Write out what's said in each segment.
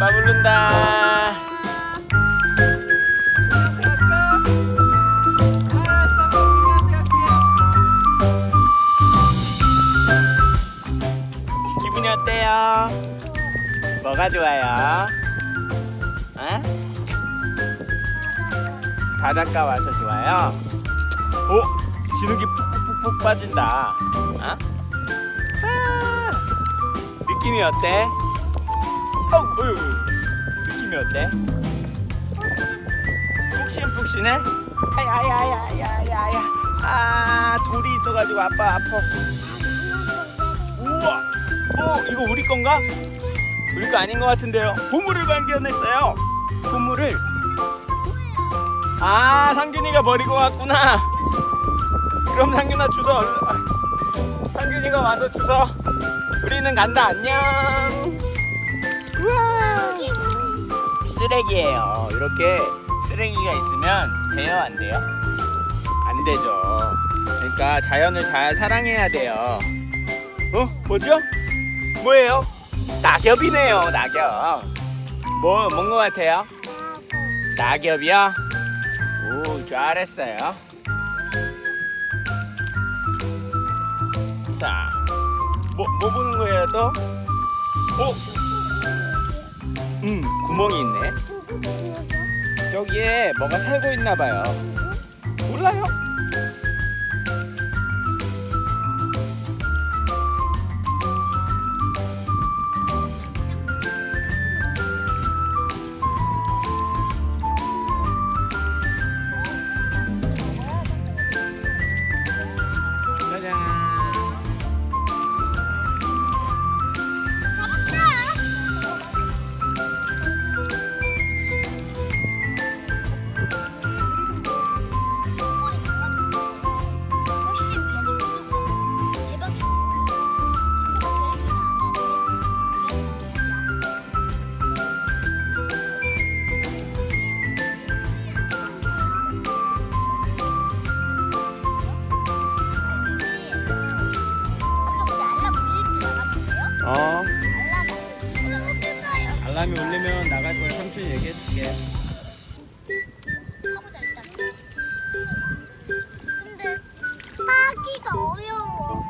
아빠 부른다. 기분이 어때요? 뭐가 좋아요? 어? 바닷가 와서 좋아요? 어? 오! 진욱이 푹푹푹 빠진다. 어? 아! 느낌이 어때? 어우, 어휴, 느낌이 어때? 푹신푹신해? 아야야야야야야 아 돌이 있어가지고 아빠 아파. 우와. 어 이거 우리 건가? 우리 거 아닌 것 같은데요. 보물을 발견했어요. 보물을. 아 상균이가 버리고 왔구나. 그럼 상균아 주워. 아, 상균이가 와서 주워. 우리는 간다. 안녕 쓰레기예요 이렇게 쓰레기가 있으면 돼요 안 돼요? 안 되죠 그러니까 자연을 잘 사랑해야 돼요 어? 뭐죠? 뭐예요? 낙엽이네요 낙엽 뭐, 뭔 것 같아요? 낙엽이요? 오 잘했어요 자, 뭐, 뭐 보는 거예요 또? 어? 음, 구멍이 있네 저기에 뭐가 살고 있나 봐요. 몰라요? 알람이 울리면 나갈 거야. 삼촌이 얘기해 줄게. 근데 빠기가 어려워.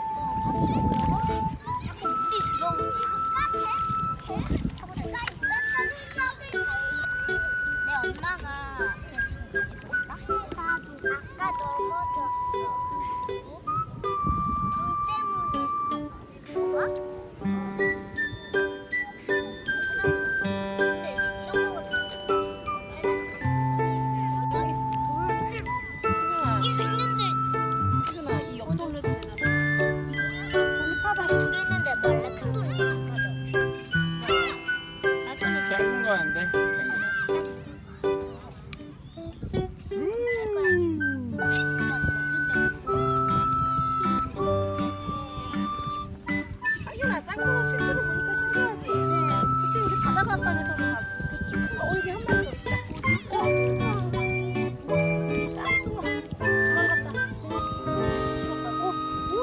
우리 바다가 아까에서 그큰거 어, 여기 한 마리 더 있다. 어? 어?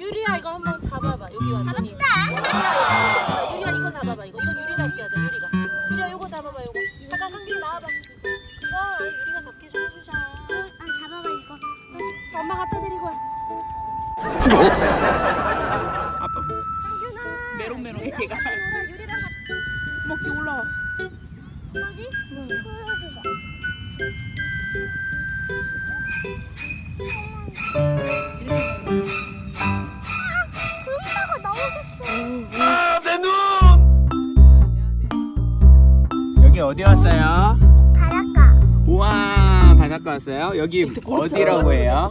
유리야 이거 한번 잡아봐. 여기 완전히. 유리야 유리야 이거 잡아봐. 이거 이건 유리 잡기 하자 유리가. 유리야 이거 잡아봐 이거. 잠깐 상균이 나와봐. 이거 아니, 유리가 잡기 좀 해주자. 잡아봐 이거. 엄마 갖다 드리고 와. 아빠. 메롱메롱 얘가 유리랑 먹기 올라와. 어디? 보여줘봐. 금바가 나오겠어. 아, 내 눈! 여기 어디 왔어요? 바닷가. 우와, 바닷가 왔어요? 여기 어디라고 해요?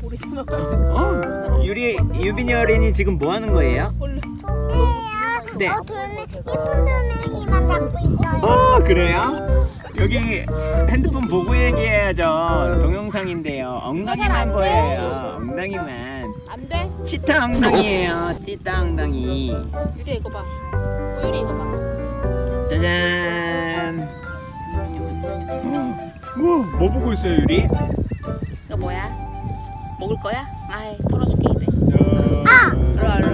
볼이 지나가지고 어? 유리, 유빈이 어린이 지금 뭐 하는 거예요? 네. 어, 돌멩이, 예쁜 돌멩이만 잡고 있어요. 어, 그래요? 여기 핸드폰 보고 얘기해야죠. 동영상인데요. 엉덩이만 보여요. 엉덩이만. 안 돼? 치타 엉덩이에요. 치타 엉덩이. 유리 이거 봐. 어, 유리 이거 봐. 짜잔. 우와, 뭐 보고 있어요, 유리? 이거 뭐야? 먹을 거야? 아이 털어줄게 입에. 아! 하나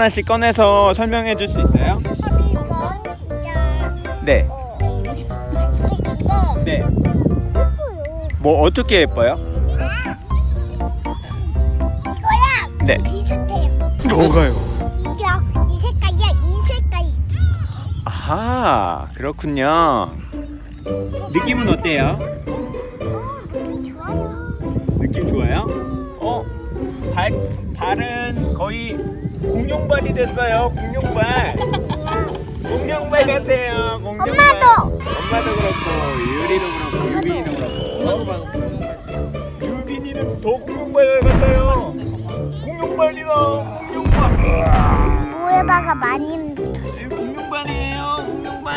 하나씩 꺼내서 설명해 줄 수 있어요? 이건 진짜 네. 어, 갈색인데 네. 예뻐요. 뭐 어떻게 예뻐요? 뭔데? 비슷해요. 뭐가요? 이게 이 색깔이야. 이 색깔이. 아하 그렇군요. 느낌은 어때요? 어, 느낌 좋아요. 느낌 좋아요? 어? 발, 발은 거의 공룡발이 됐어요. 공룡발. 공룡발 같아요. 공룡발. 엄마도. 엄마도 그렇고 유리도 그렇고 유빈이도 그렇고. 유빈이는 더 공룡발 같아요. 공룡발이다. 공룡발. 모에바가 많이 이 공룡발이에요. 공룡발.